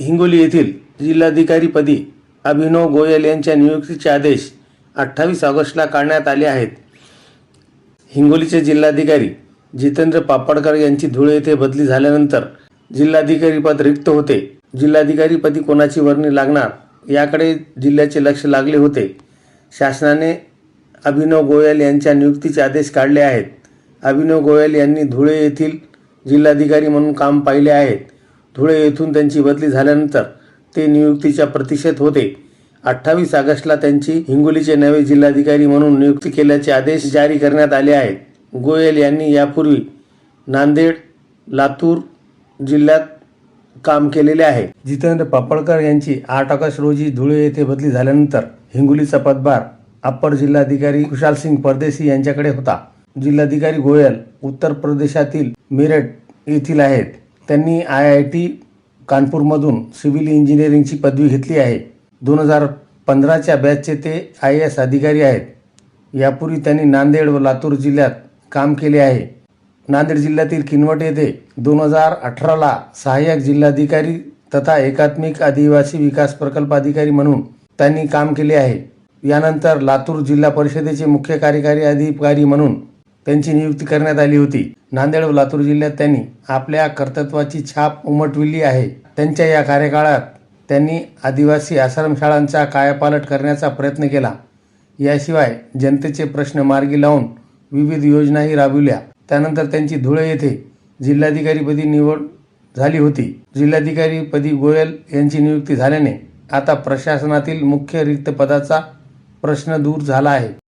हिंगोली येथील जिल्हाधिकारीपदी अभिनव गोयल यांच्या नियुक्तीचे आदेश अठ्ठावीस ऑगस्टला काढण्यात आले आहेत. हिंगोलीचे जिल्हाधिकारी जितेंद्र पापडकर यांची धुळे येथे बदली झाल्यानंतर जिल्हाधिकारीपद रिक्त होते. जिल्हाधिकारीपदी कोणाची वर्णी लागणार याकडे जिल्ह्याचे लक्ष लागले होते. शासनाने अभिनव गोयल यांच्या नियुक्तीचे आदेश काढले आहेत. अभिनव गोयल यांनी धुळे येथील जिल्हाधिकारी म्हणून काम पाहिले आहेत धुळे येथून त्यांची बदली झाल्यानंतर ते नियुक्तीच्या प्रतीक्षेत होते. अठ्ठावीस ऑगस्टला त्यांची हिंगोलीचे नवे जिल्हाधिकारी म्हणून नियुक्ती केल्याचे आदेश जारी करण्यात आले आहेत. गोयल यांनी यापूर्वी नांदेड लातूर जिल्ह्यात काम केलेले आहे. जितेंद्र पापळकर यांची आठ ऑगस्ट रोजी धुळे येथे बदली झाल्यानंतर हिंगोलीचा पदभार अप्पर जिल्हाधिकारी खुशाल सिंग परदेशी यांच्याकडे होता. जिल्हाधिकारी गोयल उत्तर प्रदेशातील मेरठ येथील आहेत. त्यांनी आय आय टी कानपूरमधून सिव्हिल इंजिनिअरिंगची पदवी घेतली आहे. दोन हजार पंधराच्या बॅचचे ते आय एस अधिकारी आहेत. यापूर्वी त्यांनी नांदेड व लातूर जिल्ह्यात काम केले आहे. नांदेड जिल्ह्यातील किनवट येथे दोन हजार अठराला सहाय्यक जिल्हाधिकारी तथा एकात्मिक आदिवासी विकास प्रकल्प अधिकारी म्हणून त्यांनी काम केले आहे. यानंतर लातूर जिल्हा परिषदेचे मुख्य कार्यकारी अधिकारी म्हणून त्यांची नियुक्ती करण्यात आली होती. नांदेड व लातूर जिल्ह्यात त्यांनी आपल्या कर्तृत्वाची छाप उमटविली आहे. त्यांच्या या कार्यकाळात त्यांनी आदिवासी आश्रमशाळांचा कायापालट करण्याचा प्रयत्न केला. याशिवाय जनतेचे प्रश्न मार्गी लावून विविध योजनाही राबविल्या. त्यानंतर त्यांची धुळे येथे जिल्हाधिकारीपदी निवड झाली होती. जिल्हाधिकारीपदी गोयल यांची नियुक्ती झाल्याने आता प्रशासनातील मुख्य रिक्त पदाचा प्रश्न दूर झाला आहे.